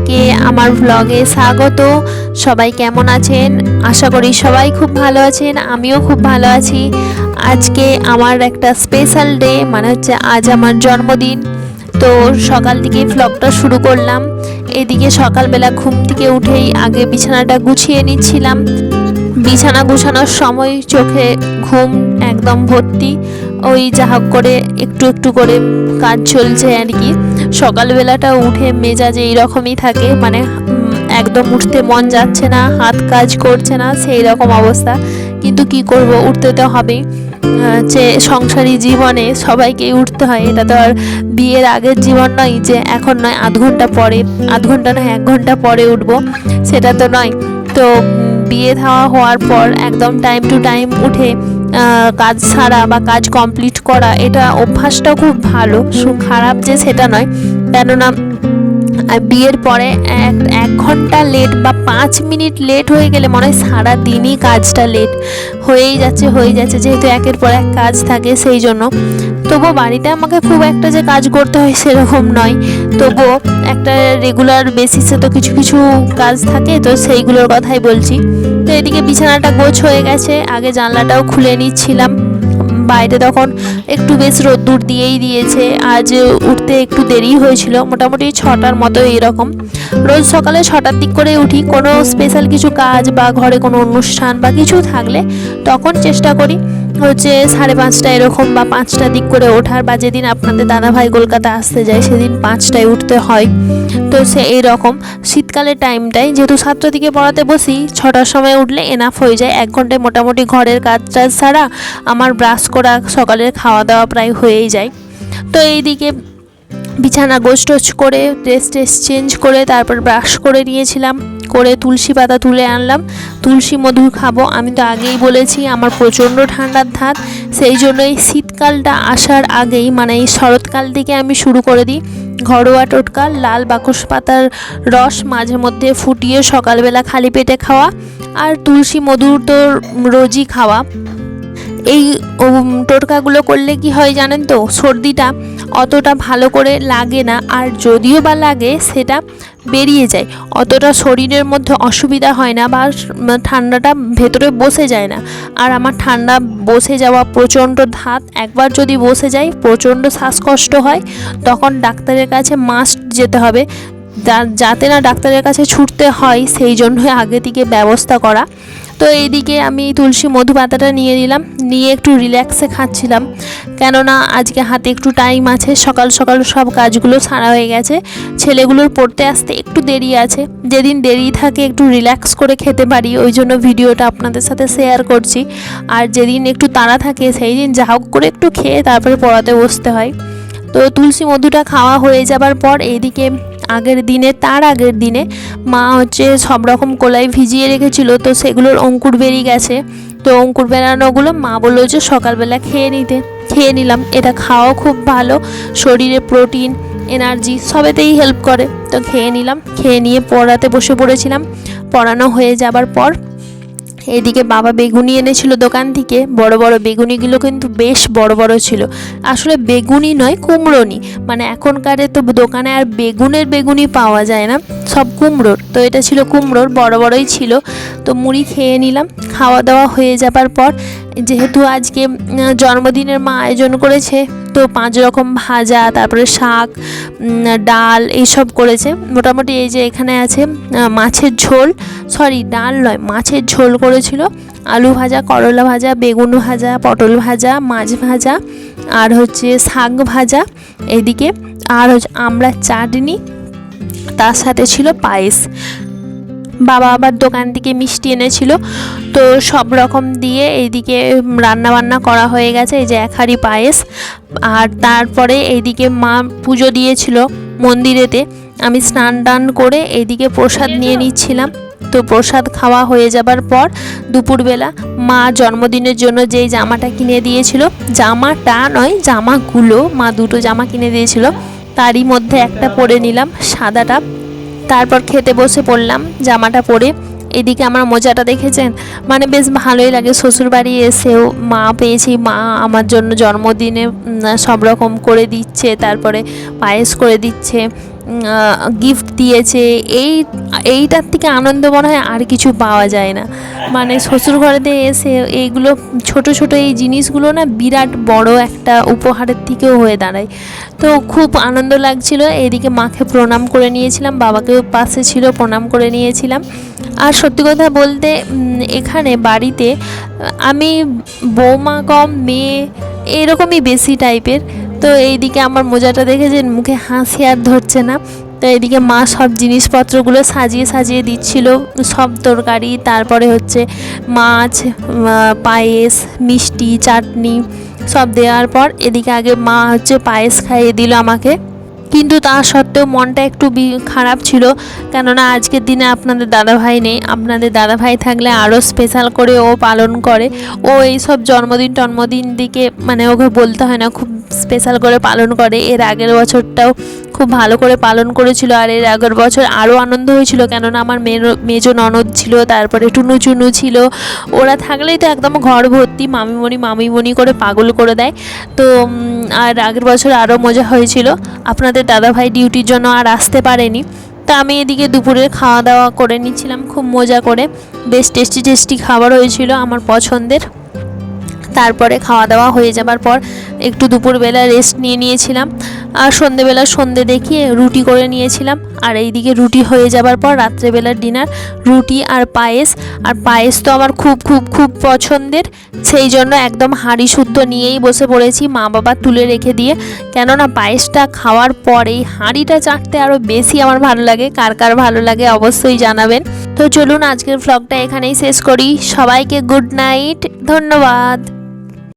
সবাইকে আমার ভ্লগে স্বাগত। সবাই কেমন আছেন? আশা করি সবাই খুব ভালো আছেন, আমিও খুব ভালো আছি। আজকে আমার একটা স্পেশাল ডে মানে হচ্ছে আজ আমার জন্মদিন। তো সকাল থেকে ভ্লগটা শুরু করলাম। এদিকে সকালবেলা ঘুম থেকে উঠেই আগে বিছানাটা গুছিয়ে নিচ্ছিলাম। বিছানা গুছানোর সময় চোখে ঘুম একদম ভর্তি। ওই যা করে একটু একটু করে কাজ চলছে আর কি। সকালবেলাটা উঠে মেজাজ এইরকমই থাকে মানে একদম উঠতে মন যাচ্ছে না হাত কাজ করছে না সেই রকম অবস্থা। কিন্তু কি করব উঠতে তো আহ, যে সংসারী জীবনে সবাইকেই উঠতে হয় এটা তো আর বিয়ের আগের জীবন নয় যে এখন নয় আধ ঘণ্টা পরে আধ ঘণ্টা নয় এক ঘণ্টা পরে উঠবো সেটা তো নয়। তো বিয়ে থাওয়া হওয়ার পর একদম টাইম টু টাইম উঠে কাজ সারা বা কাজ কমপ্লিট করা, এটা অভ্যাসটা খুব ভালো। খারাপ যে সেটা নয়। কেননা বিয়ের পরে এক এক ঘণ্টা লেট বা পাঁচ মিনিট লেট হয়ে গেলে মনে হয় সারা দিনই কাজটা লেট হয়েই যাচ্ছে হয়ে যাচ্ছে, যেহেতু একের পর এক কাজ থাকে সেই জন্য। তবুও বাড়িতে আমাকে খুব একটা যে কাজ করতে হয় সেরকম নয়। তবুও একটা রেগুলার বেসিসে তো কিছু কিছু কাজ থাকে, তো সেইগুলোর কথাই বলছি। তো এদিকে বিছানাটা গোছ হয়ে গেছে, আগে জানলাটাও খুলে নিচ্ছিলাম। বাইরে তখন একটু বেশ রোদ্দুর দিয়েই দিয়েছে। আজ উঠতে একটু দেরি হয়েছিল, মোটামুটি ছটার মতো এরকম। রোজ সকালে ছটার দিক করে উঠি, কোনো স্পেশাল কিছু কাজ বা ঘরে কোনো অনুষ্ঠান বা কিছু থাকলে তখন চেষ্টা করি। হচ্ছে সাড়ে পাঁচটা এরকম বা পাঁচটা দিক করে ওঠার বা যেদিন আপনাদের দাদাভাই কলকাতা আসতে যায় সেদিন পাঁচটায় উঠতে হয়। তো সে এইরকম। শীতকালের টাইমটাই যেহেতু সাতটা দিকে পড়াতে বসি, ছটার সময় উঠলে এনাফ হয়ে যায়। এক ঘন্টায় মোটামুটি ঘরের কাজ টাজ ছাড়া আমার ব্রাশ করা সকালের খাওয়া দাওয়া প্রায় হয়েই যায়। তো এই দিকে বিছানা গোছ টোছ করে ড্রেস ট্রেস চেঞ্জ করে, তারপর ব্রাশ করে নিয়েছিলাম। করে তুলসী পাতা তুলে আনলাম। তুলসী মধু খাব, আমি তো আগেই বলেছি, আমার প্রচণ্ড ঠান্ডার ধাত। সেই জন্য এই শীতকালটা আসার আগেই মানে এই শরৎকাল থেকে আমি শুরু করে দিই। ঘরোয়া টোটকা লাল বাকস পাতার রস মাঝে মধ্যে ফুটিয়ে সকালবেলা খালি পেটে খাওয়া। আর তুলসী মধুর তো রোজই খাওয়া। এই টোটকাগুলো করলে কি হয় জানেন তো? সর্দিটা অতটা ভালো করে লাগে না, আর যদিও বা লাগে, সেটা বেরিয়ে যায়। অতটা শরীরের মধ্যে অসুবিধা হয় না বা ঠান্ডাটা ভেতরে বসে যায় না। আর আমার ঠান্ডা বসে যাওয়া প্রচণ্ড ধাত, একবার যদি বসে যায়, প্রচণ্ড শ্বাসকষ্ট হয়, তখন ডাক্তারের কাছে মাস্ট যেতে হবে। যাতে না ডাক্তারের কাছে ছুটতে হয়, সেই জন্যই আগে থেকে ব্যবস্থা করা। তো এইদিকে আমি তুলসী মধু পাতাটা নিয়ে নিলাম, নিয়ে একটু রিল্যাক্সে খাচ্ছিলাম। কেননা আজকে হাতে একটু টাইম আছে, সকাল সকাল সব কাজগুলো সারা হয়ে গেছে। ছেলেগুলোর পড়তে আসতে একটু দেরি আছে। যেদিন দেরি থাকে একটু রিল্যাক্স করে খেতে পারি, ওই জন্য ভিডিওটা আপনাদের সাথে শেয়ার করছি। আর যেদিন একটু তাড়া থাকে, সেই দিন যা হোক করে একটু খেয়ে তারপরে পড়াতে বসতে হয়। তো তুলসী মধুটা খাওয়া হয়ে যাবার পর এইদিকে আগের দিনে, তার আগের দিনে মা হচ্ছে সব রকম কলাই ভিজিয়ে রেখেছিল, তো সেগুলোর অঙ্কুর বেরিয়ে গেছে। তো অঙ্কুর বেরানোগুলো মা বলল যে সকালবেলা খেয়ে নিতে, খেয়ে নিলাম। এটা খাওয়াও খুব ভালো, শরীরে প্রোটিন, এনার্জি, সবেতেই হেল্প করে। তো খেয়ে নিলাম, খেয়ে নিয়ে পড়াতে বসে পড়েছিলাম। পড়ানো হয়ে যাবার পর এদিকে বাবা বেগুনি এনেছিল দোকান থেকে, বড় বড় বেগুনিগুলো কিন্তু বেশ বড় বড় ছিল। আসলে বেগুনি নয়, কুমড়োনি। মানে এখনকারে তো দোকানে আর বেগুনের বেগুনি পাওয়া যায় না, সব কুমড়োর। তো এটা ছিল কুমড়োর, বড় বড়ই ছিল। তো মুড়ি খেয়ে নিলাম খাওয়া দাওয়া হয়ে যাবার পর, যেহেতু আজকে জন্মদিনের মা আয়োজন করেছে, তো পাঁচ রকম ভাজা, তারপরে শাক ডাল এইসব করেছে। মোটামুটি এই যে এখানে আছে মাছের ঝোল, সরি, ডাল নয়, মাছের ঝোল করেছিল। আলু ভাজা, করলা ভাজা, বেগুন ভাজা, পটল ভাজা, মাছ ভাজা, আর হচ্ছে শাক ভাজা এদিকে। আর হচ্ছে আমড়ার চাটনি, তার সাথে ছিল পায়েস। বাবা আবার দোকান থেকে মিষ্টি এনেছিল। তো সব রকম দিয়ে এইদিকে রান্না বান্না করা হয়ে গেছে, এই যে এক হাঁড়ি পায়েস। আর তারপরে এইদিকে মা পুজো দিয়েছিল মন্দিরেতে। আমি স্নান টান করে এইদিকে প্রসাদ নিয়ে নিচ্ছিলাম। তো প্রসাদ খাওয়া হয়ে যাবার পর দুপুরবেলা মা জন্মদিনের জন্য যেই জামাটা কিনে দিয়েছিল জামাটা নয়, জামাগুলো, মা দুটো জামা কিনে দিয়েছিল, তারই মধ্যে একটা পরে নিলাম সাদাটা। তারপর খেতে বসে পড়লাম জামাটা পরে। এদিকে আমার মোজাটা দেখেছেন? মানে বেশ ভালোই লাগে, শ্বশুরবাড়ি এসেও মা পেয়েছি, মা আমার জন্য জন্মদিনে সব রকম করে দিচ্ছে, তারপরে পায়েস করে দিচ্ছে। গিফট দিয়েছে। এই, এইটার থেকে আনন্দ মনে হয় আর কিছু পাওয়া যায় না। মানে শ্বশুর ঘরেতে এসে এইগুলো ছোট ছোট এই জিনিসগুলো না বিরাট বড় একটা উপহারের থেকেও হয়ে দাঁড়ায়। তো খুব আনন্দ লাগছিল। এইদিকে মাকে প্রণাম করে নিয়েছিলাম। বাবাকেও পাশে ছিল, প্রণাম করে নিয়েছিলাম। আর সত্যি কথা বলতে এখানে বাড়িতে আমি বৌমা কম, মেয়ে, এরকমই বেশি টাইপের তো এইদিকে আমার মোজাটা যে মুখে হাসি আর ধরছে না। তো এদিকে মা সব জিনিসপত্রগুলো সাজিয়ে সাজিয়ে দিচ্ছিল, সব তরকারি, তারপরে হচ্ছে মাছ পায়েস, মিষ্টি, চাটনি সব দেওয়ার পর এদিকে আগে মা হচ্ছে পায়েস খাইয়ে দিল আমাকে। কিন্তু তা সত্ত্বেও মনটা একটু খারাপ ছিল। কেননা আজকের দিনে আপনাদের দাদাভাই নেই। আপনাদের দাদাভাই থাকলে আরও স্পেশাল করে ও পালন করে। ও এই সব জন্মদিন টন্মদিন দিকে মানে ওকে বলতে হয় না, খুব স্পেশাল করে পালন করে। এর আগের বছরটাও খুব ভালো করে পালন করেছিল আর এর আগের বছর আরও আনন্দ হয়েছিল কেননা আমার মেজো ননদ ছিল, তারপরে টুনু চুনু ছিল। ওরা থাকলেই তো একদম ঘর ভর্তি, মামিমণি মামিমণি করে পাগল করে দেয়। তো আর আগের বছর আরও মজা হয়েছিল। আপনাদের দাদাভাই ডিউটির জন্য আর আসতে পারেনি। তা আমি এদিকে দুপুরের খাওয়া দাওয়া করে নিচ্ছিলাম, খুব মজা করে। বেশ টেস্টি টেস্টি খাবার হয়েছিল আমার পছন্দের। তারপরে খাওয়া দাওয়া হয়ে যাবার পর একটু দুপুরবেলা রেস্ট নিয়ে নিয়েছিলাম। আর সন্ধেবেলা সন্ধে দেখিয়ে রুটি করে নিয়েছিলাম। আর এইদিকে রুটি হয়ে যাবার পর রাত্রেবেলার ডিনার রুটি আর পায়েস। আর পায়েস তো আমার খুব খুব খুব পছন্দের। সেই জন্য একদম হাঁড়ি শুদ্ধ নিয়েই বসে পড়েছি মা বাবা তুলে রেখে দিয়ে। কেননা পায়েসটা খাওয়ার পর এই হাঁড়িটা চাটতে আরও বেশি আমার ভালো লাগে। কার কার ভালো লাগে অবশ্যই জানাবেন। তো চলুন আজকের ভ্লগটা এখানেই শেষ করি। সবাইকে গুড নাইট ধন্যবাদ।